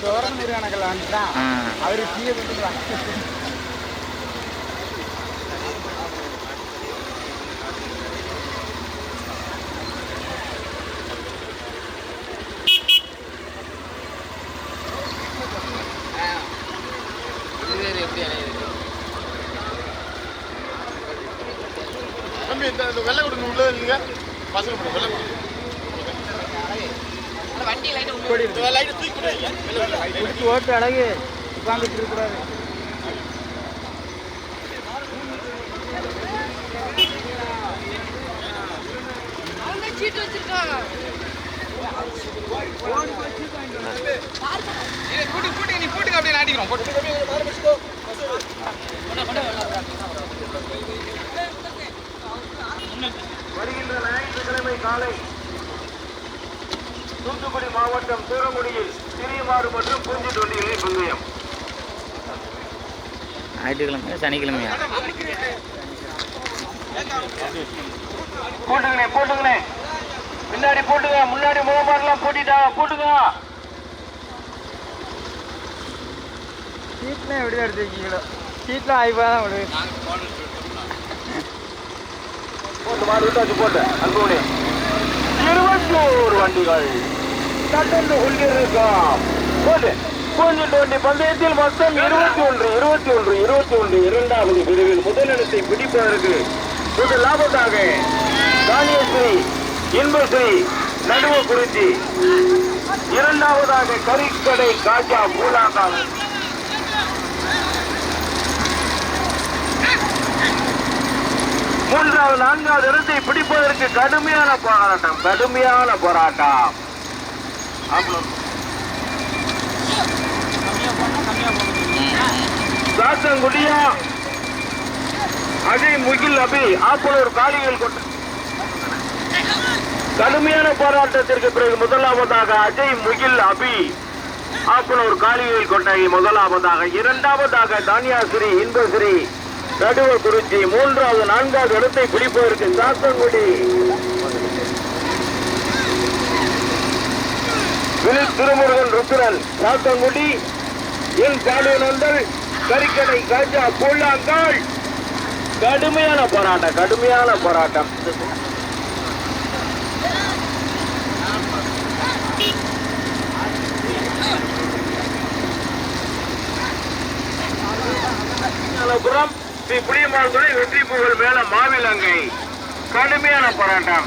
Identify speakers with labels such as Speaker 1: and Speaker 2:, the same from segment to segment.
Speaker 1: சோரன் முருகானக்கல்
Speaker 2: வந்துட்டான்
Speaker 1: அவரு கீழே
Speaker 3: விட்டுருவாங்க வெள்ளை கொடுங்க உள்ள இல்லைங்க? பசங்க வெள்ளை
Speaker 1: ஓட்டு அழகு உட்காந்துட்டு
Speaker 4: இருக்கிறாரு சீட்டு
Speaker 1: நீ கூட்டுங்க அப்படியே நாட்டிக்கிறோம் போட்டு
Speaker 5: வருகின்ற ஞாயிற்றுக்கிழமை காலை தூத்துக்குடி மாவட்டம் தூரங்குடியில் சிறியமாறு மற்றும் பூஞ்சி தொண்டிகளில் பந்தயம்
Speaker 2: ஞாயிற்றுக்கிழமையா சனிக்கிழமையா?
Speaker 5: போட்டுங்கண்ணே போட்டுங்கண்ணே பின்னாடி போட்டுங்க முன்னாடி முகமாரெல்லாம் போட்டிட்டாங்க போட்டுங்க
Speaker 1: சீட்லாம் எப்படி எடுத்து வைக்கீங்களோ சீட்லாம் ஆயிப்பா தான் விடு
Speaker 5: போட்டு மாடு விட்டாச்சு போட்டு. அன்புமணி. இருபத்தி ஓரு வண்டிகள். தட்டந்து கொண்டிருக்காம் போட்டு பூஞ்சி பந்தயத்தில் மொத்தம் இருபத்தி ஒன்று இருபத்தி ஒன்று இருபத்தி ஒன்று. இரண்டாவது பிரிவில் முதலிடத்தை பிடிப்பதற்கு இது லாபத்தாக தானியஸ்ரீ இன்பஸ்ரீ நடுவ குறிச்சி இரண்டாவதாக கறிக்கடை காஜா பூலாங்கால் மூன்றாவது நான்காவது இடத்தை பிடிப்பதற்கு கடுமையான போராட்டம் கடுமையான போராட்டம். அஜய் முகில் அபி கொண்ட. கடுமையான போராட்டத்திற்கு பிறகு முதலாவதாக அஜய் முகில் அபி ஆப்பனூர் காளிகள் கொண்டாய் முதலாவதாக. இரண்டாவதாக தானியாசிரி இன்பஸ்ரீ நடுவ குறிச்சி மூன்றாவது நான்காவது இடத்தை பிடிப்பதற்கு சாத்தங்குடி வினித் திருமுருகன் ருத்ரன் சாத்தங்குடி என் பாடுநந்தல் கறிக்கடை காஜா கூழாங்கால் கடுமையான போராட்டம் கடுமையான போராட்டம். புறம் ஸ்ரீ புளியமாதுரை வெற்றி புகழ் மேல மாவிலங்கை. கடுமையான போராட்டம்.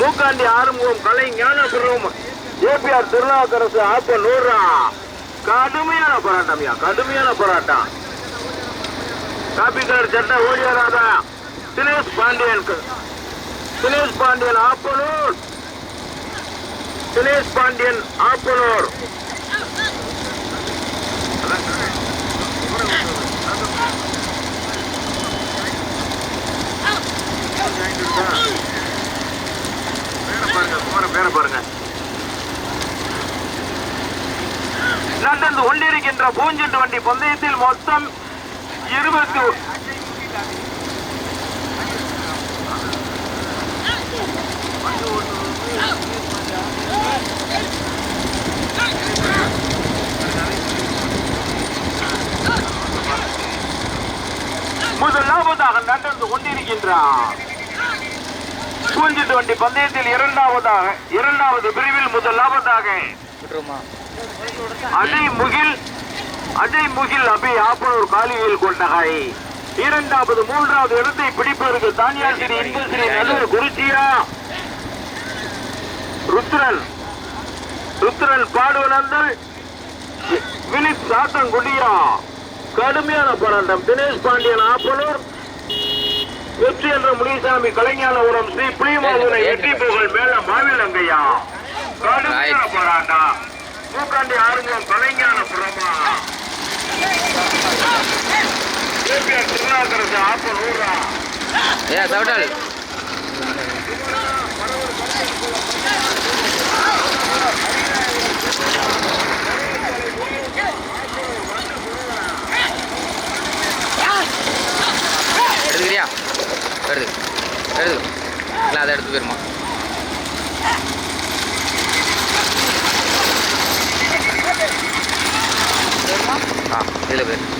Speaker 5: மூக்காண்டி ஆறுமுகம் கலை ஞானபுரம் ஏபிஆர் திருநாவுக்கரசு ஆப்ப நூறா. கடுமையான போராட்டம் யா கடுமையான போராட்டம். காப்பி கலர் சட்டை ஓடியாராத தினேஷ் பாண்டியன் தினேஷ் பாண்டியன் ஆப்பனூர். தினேஷ் பாண்டியன் ஆப்பனூர். பேரை பாருங்க குமார பேரை பாருங்க. நடந்து கொண்டிருக்கின்ற பூஞ்செட்டு வண்டி பந்தயத்தில் மொத்தம் இருபத்தி முதலாவதாக நடந்து கொண்டிருக்கின்றார் பூஞ்சிட்டு வண்டி பந்தயத்தில் இரண்டாவதாக இரண்டாவது பிரிவில் முதலாவதாக. அஜய் முகில் அஜய் முகில் அபி ஆப்பனூர் காலியில் கொண்டகை இரண்டாவது மூன்றாவது இடத்தை பிடிப்பதற்கு தானியாசிரி இன்பஸ்ரீ நல்லூர் குறிச்சியா ருத்ரன் ருத்ரன் பாடுவனந்தல் வினித் சாத்தங்குடியா. கடுமையான போராட்டம். தினேஷ் பாண்டியன் ஆப்பனூர் வெற்றி என்ற முனிசாமி கலைஞானபுரம் ஸ்ரீ புளியமாதுரை வெற்றி புகழ் மேல மாவிலங்கையா? கடுமையான போராட்டம் மூக்காண்டி ஆறுமுகம் கலைஞானபுரமா கேபிஆர் திருநாகரசு ஆப்ப நூறா
Speaker 2: ஏ சவுடால் எடுத்துக்கிறியா எடுத்து எடுத்து இல்லை போயிருமா ஆ இதில் பேர்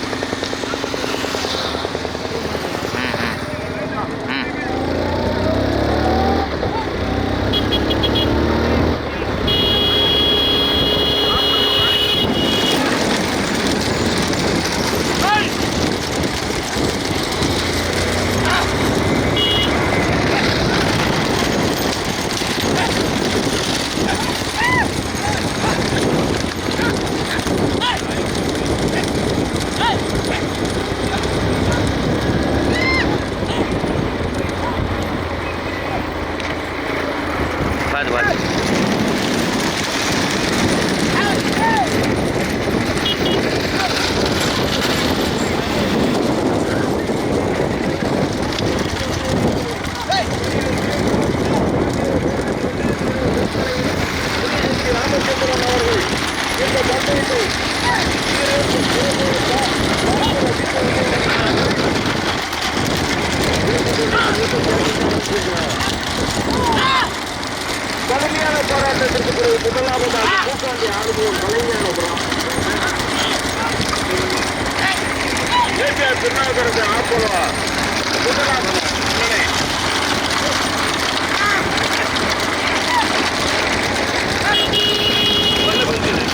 Speaker 5: கடுமையான போராட்டத்திற்கு பிறகு முதலாவதாக பூக்காண்டி ஆளுநர் கலைஞானபுரம் ஏபிஆர் திருநாகரசு ஆப்போலோ. முதலாவது முன்னணி. வந்து கொண்டிருக்கிறது.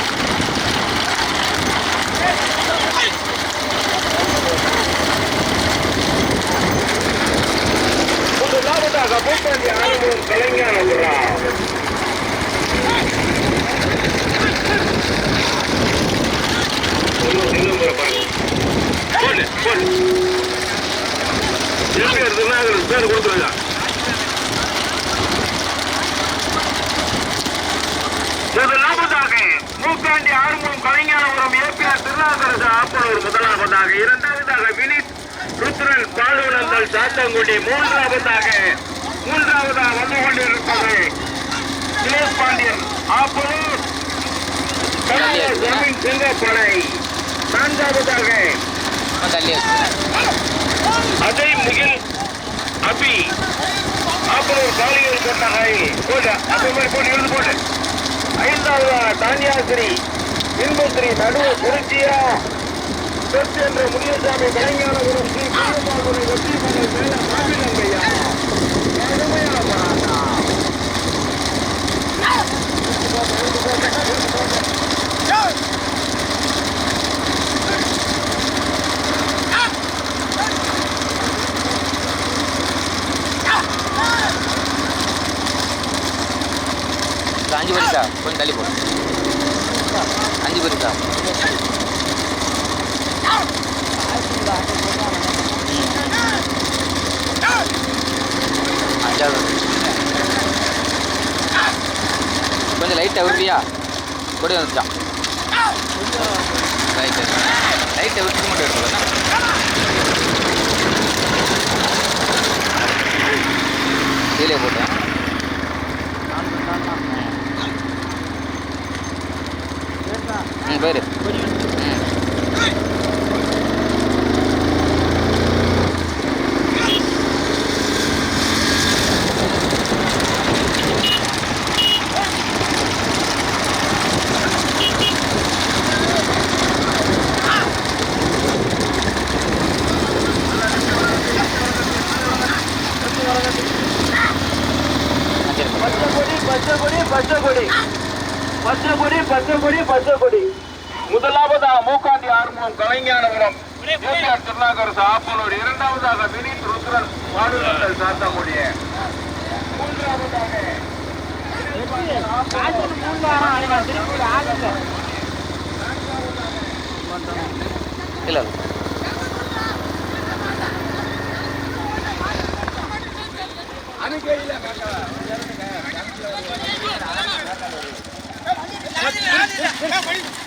Speaker 5: முதலாவதாக பூக்காண்டி ஆளுநர் கலைஞானபுரம் போடு, போடு. எப்படி இருக்குதுன்னா அதுல பேர் கொடுத்துருங்க. முதலாவதாக மூக்காண்டி ஆறுமுகம் கலைஞானபுரம் ஏபிஆர் திருநாகரசு ஆப்பனூர் முதலாவதாக இரண்டாவதாக வினித் ருத்ரன் பாலுநந்தல் சாத்தங்குடி மூன்றாவதாக மூன்றாவதாக வந்து கொண்டிருப்பது தினேஷ் பாண்டியன் ஆப்பனூர் ஜமீன் சிங்கப்படை நான்காவதாக. அஜய் முகில் அபி ஆப்பனூர் காளிகள் கொண்டகை. போடு அப்படி மாதிரி போட்டு இருந்து போட்டு ஐந்தாவதாக தானியாசிரி இன்பஸ்ரீ நடுவு திருச்சியா. சொத்து என்ற முனியசாமி கலைஞானபுரம் ஸ்ரீ குருபாபுரை வெற்றி மகள் மேல மாவிலங்கையா கடுமையான போராட்டம்
Speaker 2: அஞ்சு கொஞ்சம் தள்ளி போடும் அஞ்சு பரிசா அஞ்சாவது கொஞ்சம் லைட்டாக விடுறியா? கொடி வந்துட்டான் ரைட்டு லைட்டை விட்டு மட்டும் எடுத்துக்கலாம் கீழே போட்டேன். ம் பேர் ம் சரி
Speaker 5: பச்சை கொடி பச்சை கொடி பச்சை கொடி பச்சை கொடி பச்சை கொடி பச்சை கொடி முதலாவதாக மூக்காண்டி ஆறுமுகம் கலைஞானபுரம் ஏபிஆர் திருநாகரசு ஆப்பனூர் இரண்டாவதாக வினித் ருத்ரன் மாநிலங்கள் சாத்தக்கூடிய மூன்றாவதாக
Speaker 2: இல்லை கொடு கொடு கொடு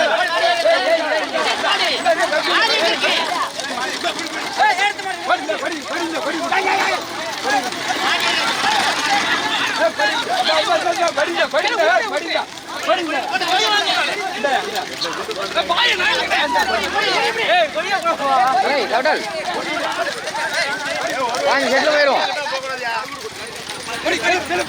Speaker 2: வாங்க செட்டில் போயிடும்
Speaker 1: முளைச்சிட்டாங்களே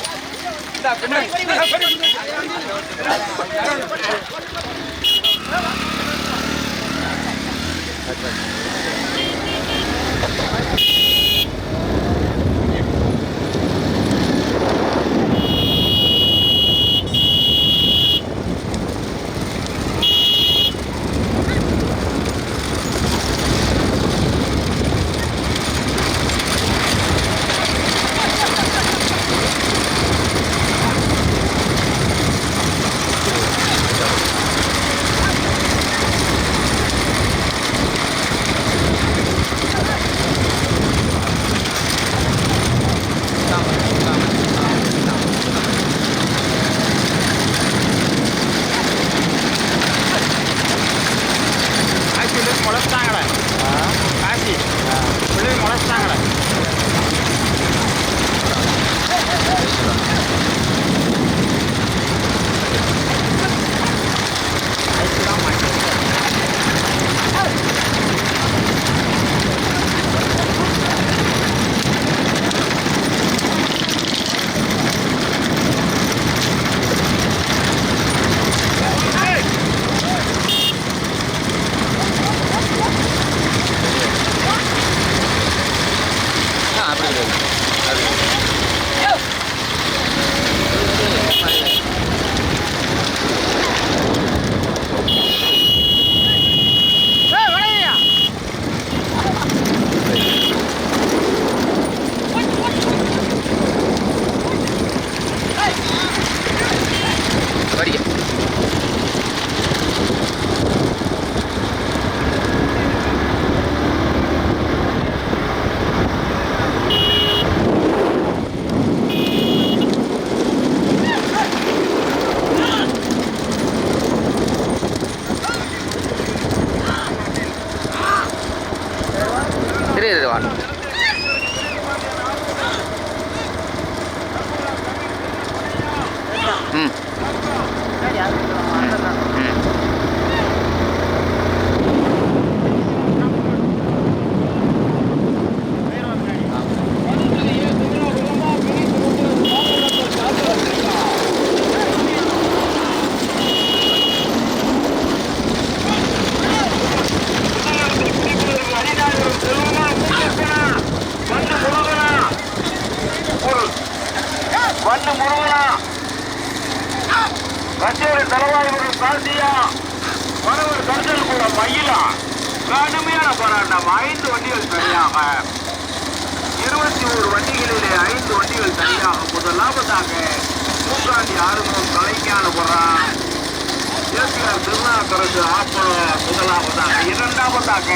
Speaker 5: இரண்டாவதாக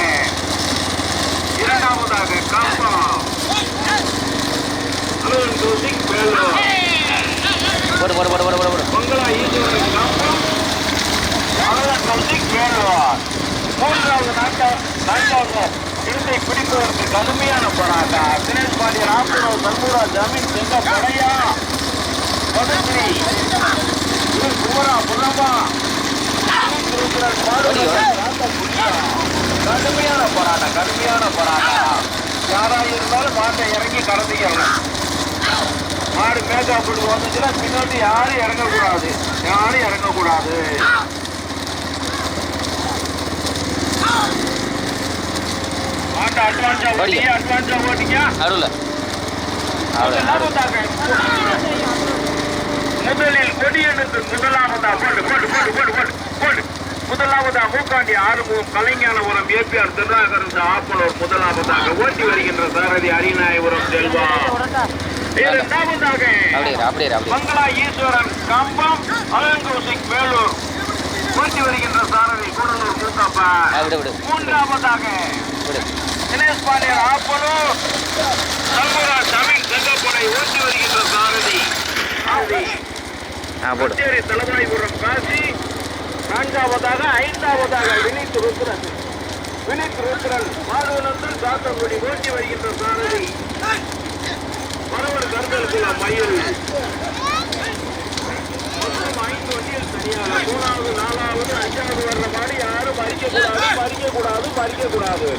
Speaker 5: இரண்டாவதாக கம்பம். அலுவல் தோசிக் வேலூர் மங்களா மூன்றாவது நாட்ட நாட்டாக இருந்தை பிடிப்பதற்கு கடுமையான போராட்டம். தினேஷ் ஆப்பூர் சண்முகா ஜமீன் செங்க படையா. பதத்ரி இது குமரா புலமா கடுமையான போராட்டம் கடுமையான போராட்டம். யாரா இருந்தாலும் மாட்டை இறங்கி கடந்துக்கிறேன் மாடு மேக்காப்புக்கு வந்துச்சுன்னா பின்னாடி யாரும் இறங்கக்கூடாது. யாரும் இறங்கக்கூடாது. மாட்டை அட்வான்ஸா ஓட்டிங்க அட்வான்ஸா ஓட்டிங்க
Speaker 2: அருள்.
Speaker 5: முதலில் கொடியெடுத்து முதலாவதா போடு போடு போடு போடு போடு போடு. முதலாவதா மூக்காண்டி ஆறுமுகம் கலைஞானபுரம் ஏபிஆர் திருநாகரசு ஆப்பலூர் முதலாவதாக ஓட்டி வருகின்ற சாரதி அரிநாயபுரம் செல்வா. இரண்டாவதாக மங்களா ஈஸ்வரன் கம்பம் அலங்கோசிக் வேலூர். ஓட்டி வருகின்ற சாரதி கூடலூர்
Speaker 2: விடு
Speaker 5: மூன்றாவதாக தினேஷ் பாண்டியன் ஆப்பலூர். சண்முகா தமிழ் செங்கப்படை ஓட்டி வருகின்ற சாரதி. தலைவாய்புரம் காசி. நான்காவதாக ஐந்தாவதாக வினித் ருத்ரன். வினித் ருத்ரன் மாதவனந்தன் சாத்தங்குடி ஓட்டி வருகின்ற சாரதி. பரவர் கருதலுக்குள்ள மயில். ஐந்து வண்டியில் தனியாக. மூணாவது நாலாவது அஞ்சாவது வர்ற மாதிரி யாரும் பறிக்கக்கூடாது பறிக்கக்கூடாது பறிக்கக்கூடாது.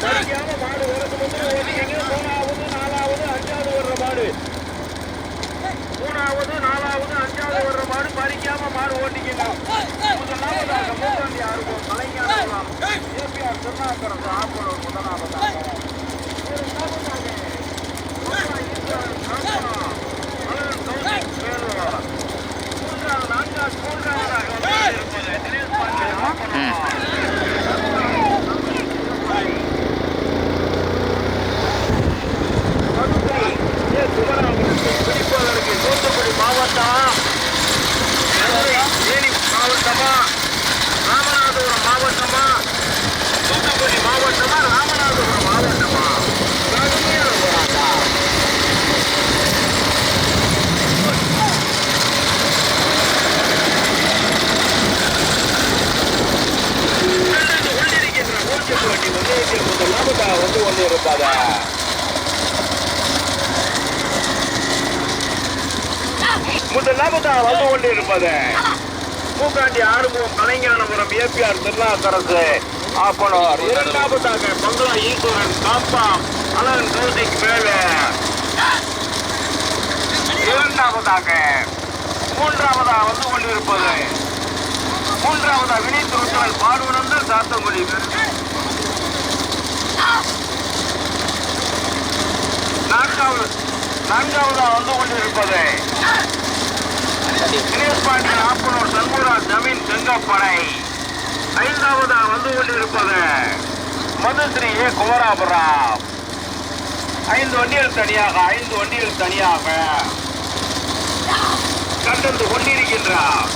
Speaker 5: கூடாது மாடு வரது வந்து ஓட்டிக்கங்க மூணாவது நாலாவது அஞ்சாவது வர்ற மாடு மூணாவது நாலாவது அஞ்சாவது வர்ற மாடு பறிக்காம மாடு ஓட்டிக்கங்க முதலாவதாக மூன்றாண்டி ஆர்வம் கலைஞர் ஏபிஆர் திருநாக்கரசு ஆப்பலூர் முதலாவதாக. மூன்றாவது நான்காவது மூன்றாவதாக வந்து இருப்பது தினேஷ் பாண்டியன் ஆப்பலூர். மதுரை ஏ. குமராபுரத்தை பிடிப்பதற்கு தூத்துக்குடி மாவட்டம் மதுரை தேனி மாவட்டமா ராமநாதபுரம் மாவட்டமா தூத்துக்குடி மாவட்டமா ராமநாதபுரம் மாவட்டமா கடுமையான போராட்டம் நல்லது உள்ளிருக்கின்ற நூற்றி வண்டி வந்து முதலாவதாக வந்து கொண்டு இருப்பதா முதலாவதாக வந்து கொண்டிருப்பது மூக்காண்டி ஆறுமுகம் கலைஞானபுரம் ஏபிஆர் திருநாக்கரசு ஆப்பனார். இரண்டாவதாக பங்களா ஈஸ்வரன் காப்பாம். அலன் கௌசிக் மேலே. இரண்டாவதாக. மூன்றாவதாக வந்து கொண்டிருப்பது. மூன்றாவதாக வினீத் ருத்ரன் பாடுவனந்து சாத்தங்குடி நான்காவது நான்காவதாக வந்து கொண்டிருப்பது. தினேஷ் பாண்டியன் ஆப்பனூர் சண்முகராஜ் ஜமீன் செங்கப்படை ஐந்தாவதா வந்து கொண்டிருப்பது மதுஸ்ரீ ஏ குமராபுரம். ஐந்து வண்டிகள் தனியாக ஐந்து வண்டிகள் தனியாக கண்டந்து கொண்டிருக்கின்றார்.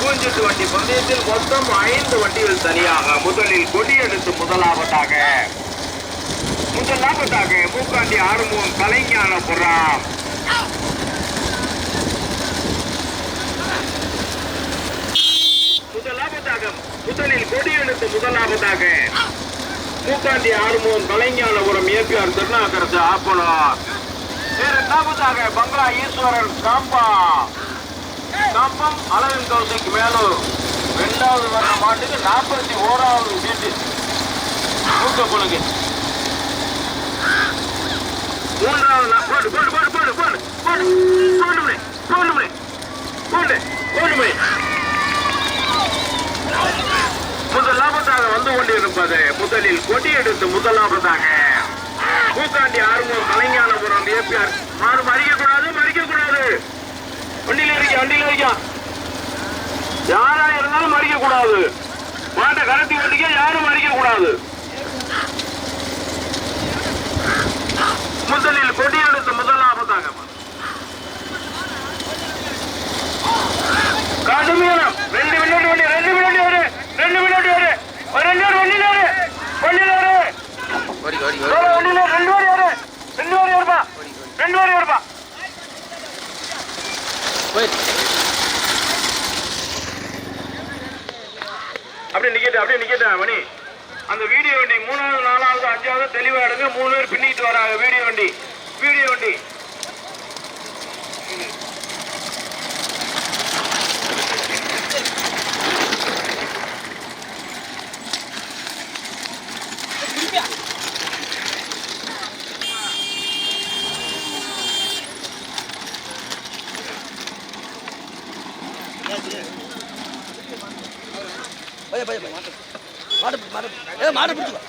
Speaker 5: பூஞ்செட்டு வண்டி பந்தயத்தில் மொத்தம் ஐந்து வண்டிகள் தனியாக முதலில் கொடியெடுத்து முதலாவதாக முதலாவதாக மூக்காண்டி ஆறுமுகம் கலைஞானபுரம் முதலாவதாக முதலில் கொடியெடுத்து முதலாவதாக. மூக்காண்டி ஆறுமுகம் கலைஞானபுரம் ஏபிஆர் திருநாகரசு ஆப்பனார் இரண்டாவதாக பங்களா ஈஸ்வரன் காம்பா கம்பம் அலவின் கௌசிக் மேலூர். இரண்டாவது வர்ற மாட்டுக்கு நாற்பத்தி ஓராவது சீட்டு தூக்க குழுங்கு மூன்றாவது போடு போடு போடு போடு. போடு போடு போடு போடு. போடு போடு போடு. முதலாவதாக வந்து கொண்டிருப்பது முதலில் கொடி எடுத்து முதலாவதாக. பூக்காண்டி ஆறுமுகம் கலைஞானபுரம் ஏபிஆர். மாறு மறிக்க கூடாது மறிக்க கூடாது வண்டியில இருக்க வண்டியில இருக்க யாரா இருந்தாலும் மறிக்க கூடாது மாட்ட கரத்தி ஓட்டிக்க யாரும் மறிக்க கூடாது முதலில் கொடி எடுத்து முதலாவதாக. கடுமையான ரெண்டு வினாடி வண்டி ரெண்டு வினாடி வரு ரெண்டு வினாடி வரு ஒரு ரெண்டு பேர் வண்டியில வரு வண்டியில வரு வண்டியில ரெண்டு வரு ரெண்டு பேர் வருப்பா ரெண்டு
Speaker 2: போய்.
Speaker 5: அப்படியே நிக்கட்டு அப்படியே நிக்கட்டு மணி. அந்த வீடியோ வண்டி மூணாவது நாலாவது அஞ்சாவது தெளிவா எடுங்க. மூணு பேர் பின்னிட்டு வராங்க. வீடியோ வண்டி வீடியோ வண்டி.
Speaker 6: பைய பைய மாடு மாடு. ஏ மாடு பிடிச்சு